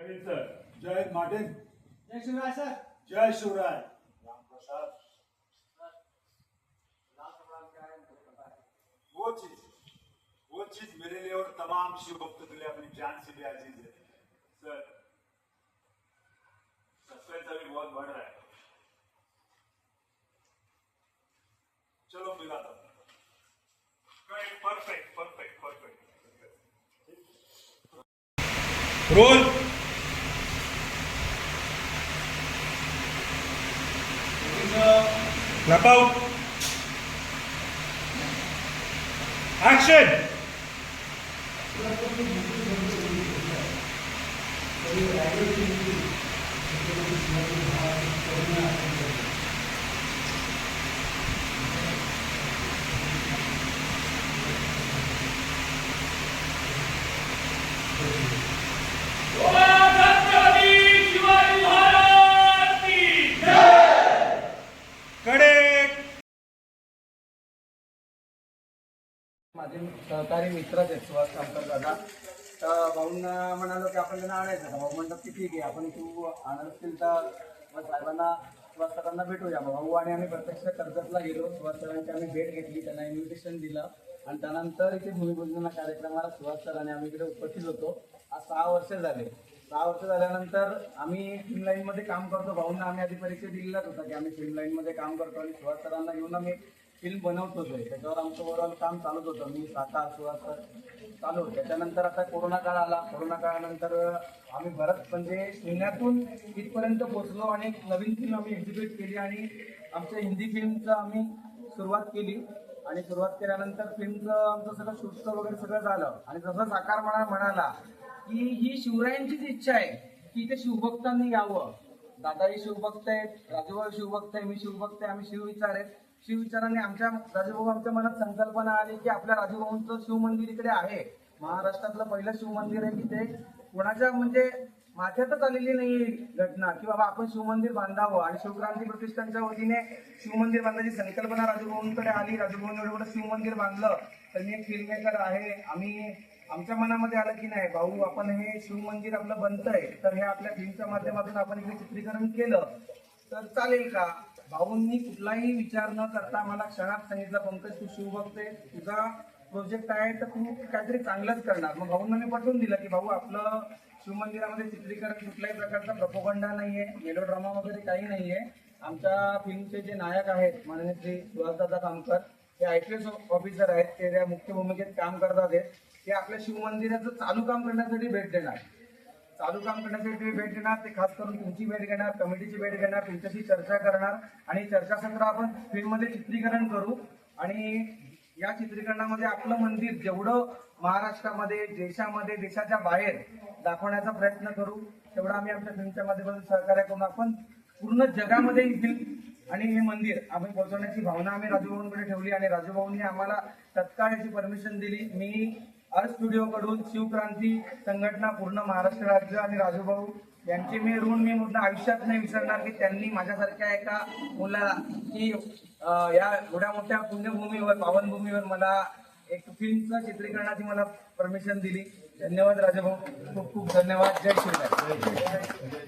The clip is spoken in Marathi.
सर जय मार्टिन जय शिवराय सर जय शिवराय रामप्रसाद वो चीज़ वो चीज़ मेरे लिए और तमाम शिव भक्तों के लिए अपनी जान से भी अज़ीज़ है। सर सस्पेंस अभी बहुत बढ़ रहा है। चलो मिला था perfect perfect perfect role. Clap out. Action. Thank you. माझे सहकारी मित्रच आहेत सुहास कामकर दादा. तर भाऊंना म्हणालो की आपण त्यांना आणायचं. का भाऊ म्हणतात की ठीक आहे आपण तू आणत असतील तर मग साहेबांना सुहास सरांना भेटूया. मग भाऊ आणि आम्ही प्रत्यक्ष कर्जतला गेलो. सुहास सरांची आम्ही भेट घेतली त्यांना इन्व्हिटेशन दिलं. आणि त्यानंतर इथे भूमिपूजना कार्यक्रमाला सुहास सरांनी आम्ही इकडे उपस्थित होतो. आज सहा वर्ष झाले. सहा वर्ष झाल्यानंतर आम्ही फिल्म लाईनमध्ये काम करतो. भाऊंना आम्ही आधी परिचय दिलेलाच होता की आम्ही फिल्म लाईनमध्ये काम करतो आणि सुहास सरांना घेऊन आम्ही फिल्म बनवतोच आहे त्याच्यावर आमचं ओव्हरऑल काम चालूच होतं. मी साता सुहास सर चालू त्याच्यानंतर आता कोरोना काळ आला. कोरोना काळानंतर आम्ही बरंच म्हणजे शून्यातून इथपर्यंत पोचलो आणि एक नवीन फिल्म आम्ही एक्झिक्यूट केली आणि आमच्या हिंदी फिल्मचं आम्ही सुरुवात केली. आणि सुरुवात केल्यानंतर फिल्मचं आमचं सगळं शूटचं वगैरे सगळं झालं. आणि जसं साकार म्हणा म्हणाला की ही शिवरायांचीच इच्छा आहे की इथे शिवभक्तांनी यावं. दादाही शिवभक्त आहेत. राजूभाऊ शिवभक्त आहे. मी शिवभक्त आहे. आम्ही शिवविचार आहेत. शिवविचाराने आमच्या राजूभाऊ आमच्या मनात संकल्पना आली की आपल्या राजूभाऊंचं शिवमंदिर इकडे आहे. महाराष्ट्रातलं पहिलं शिवमंदिर आहे की ते कोणाच्या म्हणजे माथ्यातच आलेली नाही घटना की बाबा आपण शिवमंदिर बांधावं आणि शिवक्रांती प्रतिष्ठानच्या वतीने शिवमंदिर बांधायची संकल्पना राजूभाऊंकडे आली. राजूभाऊंनी एवढं शिवमंदिर बांधलं तर मी एक फिल्ममेकर आहे. आम्ही आमच्या मनामध्ये आलं की नाही भाऊ आपण हे शिवमंदिर आपलं बनतंय तर हे आपल्या फिल्मच्या माध्यमातून आपण इकडे चित्रीकरण केलं तर चालेल का? भाऊंनी कुठलाही विचार न करता मला क्षणात सांगितलं पंकज तू शिवभक्त आहे तुझा प्रोजेक्ट आहे तर तू काहीतरी चांगलंच करणार. मग भाऊंना मी पटवून दिलं की भाऊ आपलं शिवमंदिरामध्ये चित्रीकरण कुठल्याही प्रकारचा प्रपोगंडा नाहीये मेलो ड्रामा वगैरे काही नाहीये. आमच्या फिल्मचे जे नायक आहेत माननीय श्री सुहासदादा कामकर हे आय पी एस ऑफिसर आहेत ते त्या मुख्य भूमिकेत काम करतात ते आपल्या शिवमंदिराचं चालू काम करण्यासाठी भेट देणार. चालू काम करण्यासाठी भेट देणार ते खास करून तुमची भेट घेणार कमिटीची भेट घेणार तुमच्याशी चर्चा करणार आणि चर्चासत्र आपण फिल्ममध्ये चित्रीकरण करू. आणि या चित्रीकरणामध्ये आपलं मंदिर जेवढं महाराष्ट्रामध्ये देशामध्ये देशाच्या बाहेर दाखवण्याचा प्रयत्न करू तेवढं आम्ही आमच्या फिल्मच्या माध्यमातून सहकार्य करून आपण पूर्ण जगामध्ये ही फिल्म आणि हे मंदिर आम्ही पोहोचवण्याची भावना आम्ही राजूभाऊंकडे ठेवली आणि राजूभाऊंनी आम्हाला तत्काळ याची परमिशन दिली. मी अर्थ स्टुडिओकडून शिवक्रांती संघटना पूर्ण महाराष्ट्र राज्य आणि राजूभाऊ यांचे मी ऋण मी मुद्दा आयुष्यात नाही विसरणार की त्यांनी माझ्यासारख्या एका मुलाला की या एवढ्या मोठ्या पुण्यभूमीवर पावनभूमीवर मला एक फिल्मचं चित्रीकरणाची मला परमिशन दिली. धन्यवाद राजाभाऊ. खूप खूप धन्यवाद. जय शिवराय.